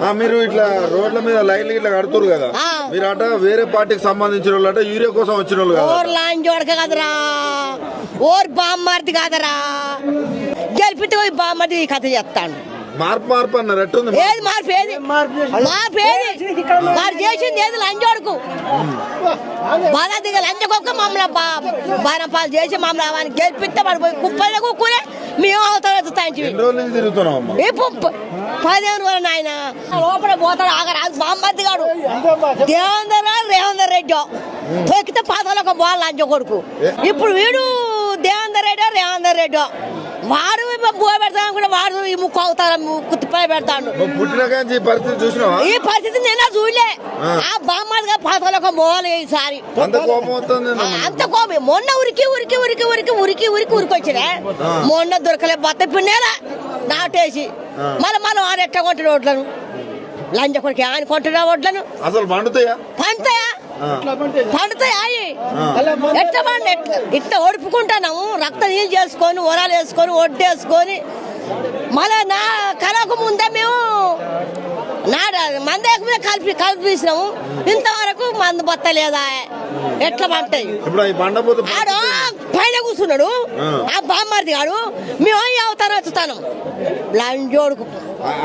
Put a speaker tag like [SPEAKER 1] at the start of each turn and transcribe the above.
[SPEAKER 1] ఆ, మీరు ఇట్లా రోడ్ల మీద లైన్లు ఇట్లా కడుతురు కదా. మీరు అట వేరే పార్టీకి సంబంధించిన వాళ్ళు అట యూరియా కోసం వచ్చిన వాళ్ళు కదా.
[SPEAKER 2] ఓర్ లాంటి వాడక కదరా. ఓర్ బామ్మర్ది కాదరా. గెలిపితే బామ్మర్ది కథ చెప్తాను
[SPEAKER 1] మార్పు మార్పు అన్నారు. ఎట్టుంది
[SPEAKER 2] ఏది మార్పు ఏది? మార్పు ఏది? వారు చేసింది ఏది? లంచోడుకు బాగా దిగ లంచకొక్క మమ్మల్ని బాణపాలు చేసి మమ్మల్ని అవన్నీ గెలిపిస్తే వాడు పోయి కుప్పలు కుక్కునే మేము ఎత్తుతాంచి ఇప్పుడు పదిహేను రోజులు నాయన. లోపల పోతాడు ఆగరాదు గాడు. దేవేందర్ రావు రేవందర్ రెడ్డి. తొక్కితే పాతలో ఒక బాల్ లంచ కొడుకు ఇప్పుడు వీడు దేవేందర్ రెడ్డి రేవందర్ రెడ్డి. వాడు బువ పెడతాను కూడా వాడు ఈ ముక్కు అవుతాడు కుత్తిపై పెడతాడు.
[SPEAKER 1] నువ్వు పుట్టిన కానీ ఈ పరిస్థితి చూసినావా?
[SPEAKER 2] ఈ పరిస్థితి నేను చూడలే.
[SPEAKER 1] ఆ.
[SPEAKER 2] పాతలో ఒక మోవాలి ఈసారి.
[SPEAKER 1] అంత కోపం వస్తుంది
[SPEAKER 2] అంత కోపం. మొన్న ఉరికి ఉరికి ఉరికి ఉరికి ఉరికి ఉరికి ఉరికి వచ్చినా. మొన్న దొరకలే బత్త పిన్నేలా నాటేసి. మళ్ళీ మనం ఆయన ఎట్ట కొంటున్న వడ్లను లంచ కొడుకు ఆయన కొంటున్న వడ్లను
[SPEAKER 1] అసలు పండుతాయా?
[SPEAKER 2] పండుతాయా. పండుతాయా. ఎట్ట పండు? ఇట్లా ఓడిపుకుంటున్నాము రక్త నీళ్ళు చేసుకొని ఒరాలు వేసుకొని ఒడ్డేసుకొని మళ్ళీ నా కలకు ముందే మేము నాడ మందే మీద కలిపి కలిపిసినాము ఇంతవరకు మందు బత్తలేదా? ఎట్లా పంటాయి ఆడు పైన కూర్చున్నాడు. ఆ. బామ్మర్ది గాడు. మేము అవుతాను వచ్చుతాను లంజోడుకు